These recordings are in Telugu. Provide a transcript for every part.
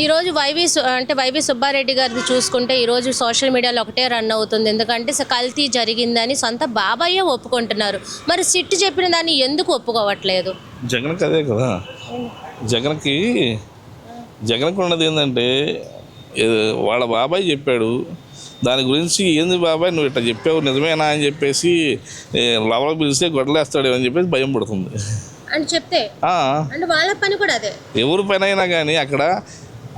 ఈరోజు వైవి సు- అంటే వైవి సుబ్బారెడ్డి గారిది చూసుకుంటే ఈరోజు సోషల్ మీడియాలో ఒకటే రన్ అవుతుంది. ఎందుకంటే కల్తీ జరిగిందని సొంత బాబాయే ఒప్పుకుంటున్నారు. మరి సిట్ చెప్పిన దాన్ని ఎందుకు ఒప్పుకోవట్లేదు? జగన్కి అదే కదా. జగన్కి జగన్కి ఉన్నది ఏంటంటే వాళ్ళ బాబాయ్ చెప్పాడు. దాని గురించి ఏంది బాబాయ్ నువ్వు ఇట్లా చెప్పావు నిజమేనా అని చెప్పేసి ఏ, లవల పిలిస్తే గొడవలేస్తాడేమో అని చెప్పేసి భయం పడుతుంది. అని చెప్తే? వాళ్ళ పని కూడా అదే? ఎవరి పని అయినా కానీ అక్కడ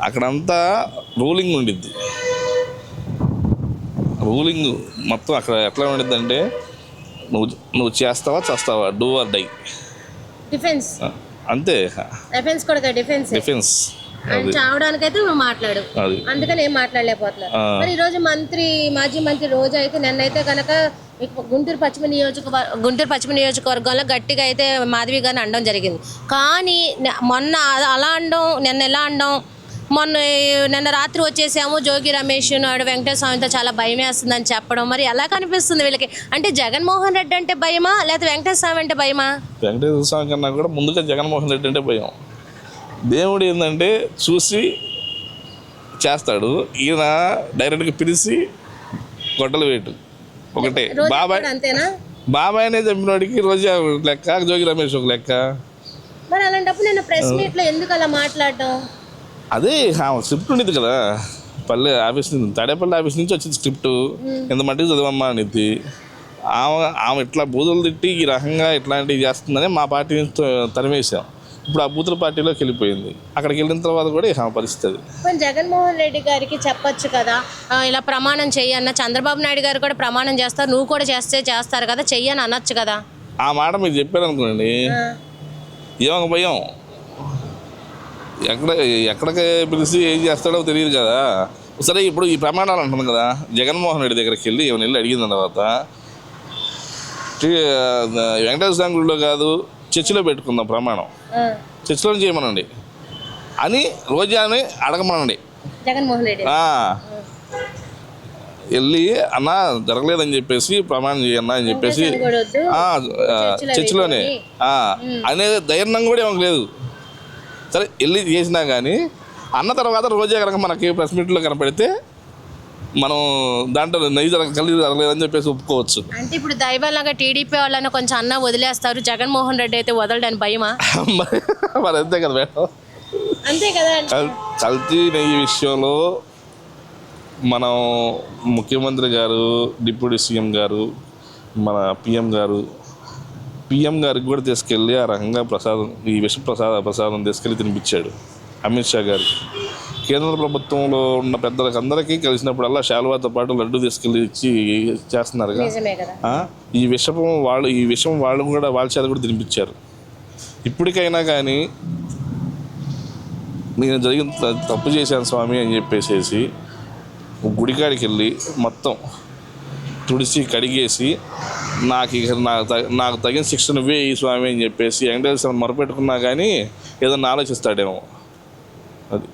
అక్కడంతా రూలింగ్ ఉండిద్ది. రూలింగ్ మొత్తం అక్కడ ఎట్లా ఉండిద్ది అంటే నువ్వు నువ్వు చేస్తావా చేస్తావా డూ ఆర్ డై. డిఫెన్స్. అంతే. డిఫెన్స్ కూడా డిఫెన్స్. డిఫెన్స్. చావడానికైతే మాట్లాడు. అది. అందుకని ఏం మాట్లాడలేకపోతున్నారు. మరి ఈ రోజు మంత్రి మాజీ మంత్రి రోజు అయితే నిన్నైతే కనుక గుంటూరు పశ్చిమ నియోజకవర్గ గుంటూరు పశ్చిమ నియోజకవర్గంలో గట్టిగా అయితే మాధవి గారిని అనడం జరిగింది. కానీ మొన్న అలా అనడం నిన్న ఎలా అనడం మొన్న నిన్న రాత్రి వచ్చేసాము. జోగి రమేష్ నాయుడు వెంకటేశ్వర స్వామితో చాలా భయం వేస్తుందని చెప్పడం. మరి ఎలా కనిపిస్తుంది వీళ్ళకి? అంటే జగన్మోహన్ రెడ్డి అంటే భయమా? లేకపోతే వెంకటేశ్వర స్వామి అంటే భయమా? వెంకటేశ్వర స్వామి కన్నా కూడా ముందుగా జగన్మోహన్ రెడ్డి అంటే భయం. దేవుడు ఏంటంటే చూసి చేస్తాడు. ఈయన డైరెక్ట్గా పిలిచి గొడ్డలు వేటు ఒకటే. బాబాయ్ బాబాయ్ అనే చంపినోడికి రోజా లెక్క జోగి రమేష్ ఒక లెక్క. మరి అలాంటప్పుడు నేను ప్రెస్ మీట్లో ఎందుకు అలా మాట్లాడటం అదే ఆమె స్క్రిప్ట్ ఉండేది కదా. పల్లె ఆఫీస్ నుంచి తాడేపల్లి ఆఫీస్ నుంచి వచ్చింది స్క్రిప్ట్. ఇంత మట్టికి చదవమ్మా అనేది ఆమె ఆమె ఇట్లా బూతులు తిట్టి ఈ రకంగా ఇట్లాంటివి చేస్తుందని మా పార్టీ నుంచి ఇప్పుడు ఆ బూతుల పార్టీలోకి వెళ్ళిపోయింది. అక్కడికి వెళ్ళిన తర్వాత కూడా ఇక ఆమె పరిస్థితి జగన్మోహన్ రెడ్డి గారికి చెప్పొచ్చు కదా ఇలా ప్రమాణం చెయ్యన్న చంద్రబాబు నాయుడు గారు కూడా ప్రమాణం చేస్తారు నువ్వు కూడా చేస్తే చేస్తారు కదా చెయ్యని అనొచ్చు కదా. ఆ మాట మీరు చెప్పారు అనుకోండి ఏమొక భయం. ఎక్కడ ఎక్కడికి పిలిచి ఏం చేస్తాడో తెలియదు కదా. సరే ఇప్పుడు ఈ ప్రమాణాలు అంటున్నాం కదా. జగన్మోహన్ రెడ్డి దగ్గరికి వెళ్ళి ఏమైనా వెళ్ళి అడిగిన తర్వాత వెంకటేశ్వర స్వామి గుడిలో కాదు చర్చిలో పెట్టుకుందాం ప్రమాణం. చర్చిలో చేయమనండి. అని రోజాని అడగమనండి. జగన్మోహన్ రెడ్డి. ఆ. వెళ్ళి అన్న జరగలేదని చెప్పేసి ప్రమాణం చేయన్నా అని చెప్పేసి చర్చిలోనే. అనేది ధైర్యం కూడా ఏమీ లేదు. సరే వెళ్ళి చేసినా కానీ అన్న తర్వాత రోజే కనుక మనకి ప్రెస్ మీట్లో కనపడితే మనం దాంట్లో నెయ్యి జరగ కలిగి జరగలేదని చెప్పేసి ఒప్పుకోవచ్చు. అంటే ఇప్పుడు దైవాలంగా టీడీపీ వాళ్ళని కొంచెం అన్న వదిలేస్తారు జగన్మోహన్ రెడ్డి అయితే వదలడానికి భయమా? మరి అంతే కదా మేడం. అంతే కదా కల్- కల్తీ నెయ్యి విషయంలో మనం ముఖ్యమంత్రి గారు డిప్యూటీ సీఎం గారు మన పిఎం గారు పిఎం గారికి కూడా తీసుకెళ్ళి ఆ రకంగా ప్రసాదం ఈ విష ప్రసాద ప్రసాదం తీసుకెళ్ళి తినిపించాడు అమిత్ షా గారు. కేంద్ర ప్రభుత్వంలో ఉన్న పెద్దలకు అందరికీ కలిసినప్పుడల్లా శాలువాతో పాటు లడ్డు తీసుకెళ్ళి ఇచ్చి ఆ? ఈ విషపం వాళ్ళు ఈ విషయం వాళ్ళు కూడా వాళ్ళ చేత కూడా తినిపించారు. ఇప్పటికైనా కానీ నేను జరిగిన తప్పు చేశాను స్వామి అని చెప్పేసేసి గుడికాడికి వెళ్ళి మొత్తం తుడిసి కడిగేసి నాకు ఇక నాకు నాకు తగిన శిక్షణ ఇవే ఈ స్వామి అని చెప్పేసి వెంకటేశ్వర మొరపెట్టుకున్నా కానీ ఏదన్నా ఆలోచిస్తాడేమో. అది.